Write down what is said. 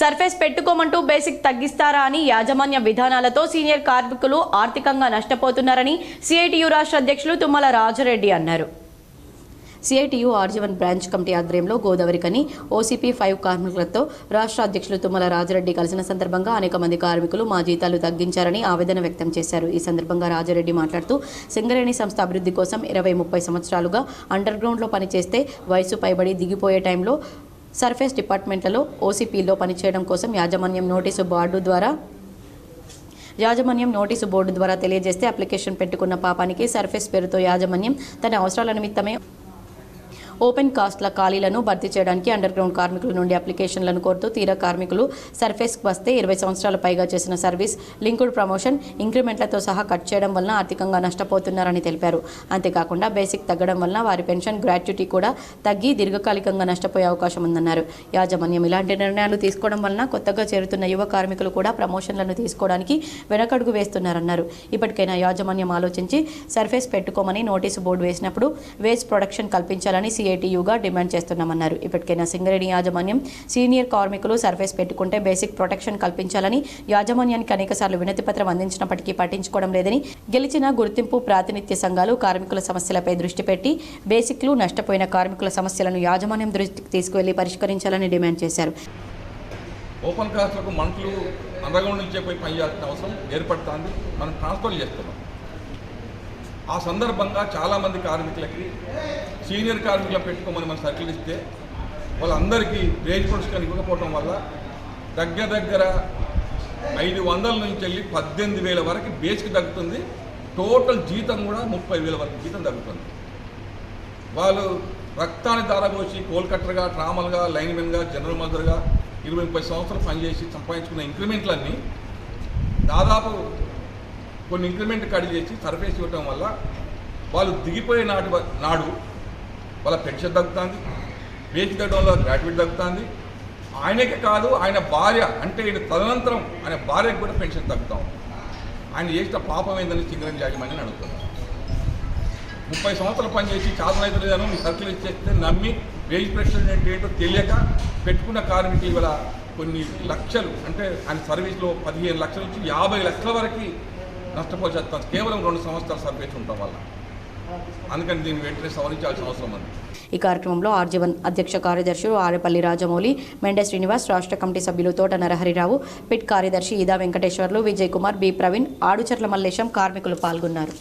Surface పెట్టుకోమంటూ basic తగ్గిస్తారా అని యాజమాన్య విధానాలతో సీనియర్ కార్మికులు ఆర్థికంగా నష్టపోతున్నారని సిఐటియు రాష్ట్ర అధ్యక్షులు తుమ్మల రాజరెడ్డి అన్నారు. సిఐటియు ఆర్జీవన్ బ్రాంచ్ కమిటీ ఆధ్వర్యంలో గోదావరికని ఓసీపీ ఫైవ్ కార్మికులతో రాష్ట్ర అధ్యక్షులు తుమ్మల రాజరెడ్డి కలిసిన సందర్భంగా అనేక మంది కార్మికులు మా జీతాలు తగ్గించారని ఆవేదన వ్యక్తం చేశారు. ఈ సందర్భంగా రాజరెడ్డి మాట్లాడుతూ సింగరేణి సంస్థ అభివృద్ధి కోసం ఇరవై ముప్పై సంవత్సరాలుగా అండర్ గ్రౌండ్లో పనిచేస్తే వయసు పైబడి దిగిపోయే టైంలో సర్ఫేస్ డిపార్ట్మెంట్లలో ఓసీపీలో పనిచేయడం కోసం యాజమాన్యం నోటీసు బోర్డు ద్వారా యాజమాన్యం నోటీసు బోర్డు ద్వారా తెలియజేస్తే అప్లికేషన్ పెట్టుకున్న పాపానికి సర్ఫేస్ పేరుతో యాజమాన్యం తన అవసరాల నిమిత్తమే ఓపెన్ కాస్ట్ల ఖాళీలను భర్తీ చేయడానికి అండర్ గ్రౌండ్ కార్మికుల నుండి అప్లికేషన్లను కోరుతూ తీరా కార్మికులు సర్ఫేస్కి వస్తే ఇరవై సంవత్సరాల పైగా చేసిన సర్వీస్ లింక్డ్ ప్రమోషన్ ఇంక్రిమెంట్లతో సహా కట్ చేయడం వలన ఆర్థికంగా నష్టపోతున్నారని తెలిపారు. అంతేకాకుండా బేసిక్ తగ్గడం వలన వారి పెన్షన్ గ్రాట్యుటీ కూడా తగ్గి దీర్ఘకాలికంగా నష్టపోయే అవకాశం ఉందన్నారు. యాజమాన్యం ఇలాంటి నిర్ణయాలు తీసుకోవడం వలన కొత్తగా చేరుతున్న యువ కార్మికులు కూడా ప్రమోషన్లను తీసుకోవడానికి వెనకడుగు వేస్తున్నారన్నారు. ఇప్పటికైనా యాజమాన్యం ఆలోచించి సర్ఫేస్ పెట్టుకోమని నోటీసు బోర్డు వేసినప్పుడు వేస్ట్ ప్రొడక్షన్ కల్పించాలని సిఐటియుగా డిమాండ్ చేస్తున్నామన్నారు. ఇప్పటికైనా సింగరేణి యాజమాన్యం సీనియర్ కార్మికులు సర్ఫేస్ పెట్టుకుంటే బేసిక్ ప్రొటెక్షన్ కల్పించాలని యాజమాన్యానికి అనేకసార్లు వినతి పత్రం అందించినప్పటికీ పట్టించుకోవడం లేదని గెలిచిన గుర్తింపు ప్రాతినిధ్య సంఘాలు కార్మికుల సమస్యలపై దృష్టి పెట్టి బేసిక్లు నష్టపోయిన కార్మికుల సమస్యలను యాజమాన్యం దృష్టికి తీసుకువెళ్ళి పరిష్కరించాలని డిమాండ్ చేశారు. ఓపెన్ కాస్ట్లకు మంటలు అండర్గ్రౌండ్ నుంచే పోయి పనిచేయాల్సిన అవసరం ఏర్పడుతుంది. మనం ట్రాన్స్ఫర్ చేస్తున్నాం. ఆ సందర్భంగా చాలామంది కార్మికులకి సీనియర్ కార్మికులు పెట్టుకోమని మనం సర్కిల్ ఇస్తే వాళ్ళందరికీ రేజ్ పురస్కారం ఇవ్వకపోవడం వల్ల దగ్గర దగ్గర ఐదు వందల నుంచి వెళ్ళి పద్దెనిమిది వేల వరకు బేస్కి తగ్గుతుంది. టోటల్ జీతం కూడా ముప్పై వేల వరకు జీతం తగ్గుతుంది. వాళ్ళు రక్తాన్ని దారబోసి కోల్కట్టర్గా ట్రామల్గా లైన్మెన్గా జనరల్ మదర్గా ఇరవై ముప్పై సంవత్సరాలు పనిచేసి సంపాదించుకున్న ఇంక్రిమెంట్లన్నీ దాదాపు కొన్ని ఇంక్రిమెంట్ కడి చేసి సర్ఫేస్ ఇవ్వటం వల్ల వాళ్ళు దిగిపోయే నాటి నాడు వాళ్ళ పెన్షన్ తగ్గుతుంది వేచి తగ్గడంలో వల్ల తగ్గుతుంది. ఆయనకే కాదు ఆయన భార్య అంటే ఈయన తదనంతరం ఆయన భార్యకు కూడా పెన్షన్ తగ్గుతాం ఆయన చేసిన పాపం ఏందని సింగరం యాజమాన్యం అడుగుతున్నాను ముప్పై సంవత్సరాలు పనిచేసి చాదనైతులేదను మీ సర్కిల్ ఇచ్చేస్తే నమ్మి వేజ్ ప్రెషర్ ఏంటో తెలియక పెట్టుకున్న కార్మికులు ఇవాళ కొన్ని లక్షలు అంటే ఆయన సర్వీస్లో పదిహేను లక్షల నుంచి యాభై లక్షల వరకు నష్టపోచేస్తాం. కేవలం రెండు సంవత్సరాలు సర్వీస్ ఉండటం వల్ల. అందుకని దీన్ని వెంటనే సవరించాల్సిన అవసరం ఉంది. ఈ కార్యక్రమంలో ఆర్జీవన్ అధ్యక్ష కార్యదర్శులు ఆరేపల్లి రాజమౌళి మెండే శ్రీనివాస్ రాష్ట్ర కమిటీ సభ్యులు తోట నరహరిరావు పిట్ కార్యదర్శి ఈదా వెంకటేశ్వర్లు విజయ్ కుమార్ బి ప్రవీణ్ ఆడుచర్ల మల్లేశం కార్మికులు పాల్గొన్నారు.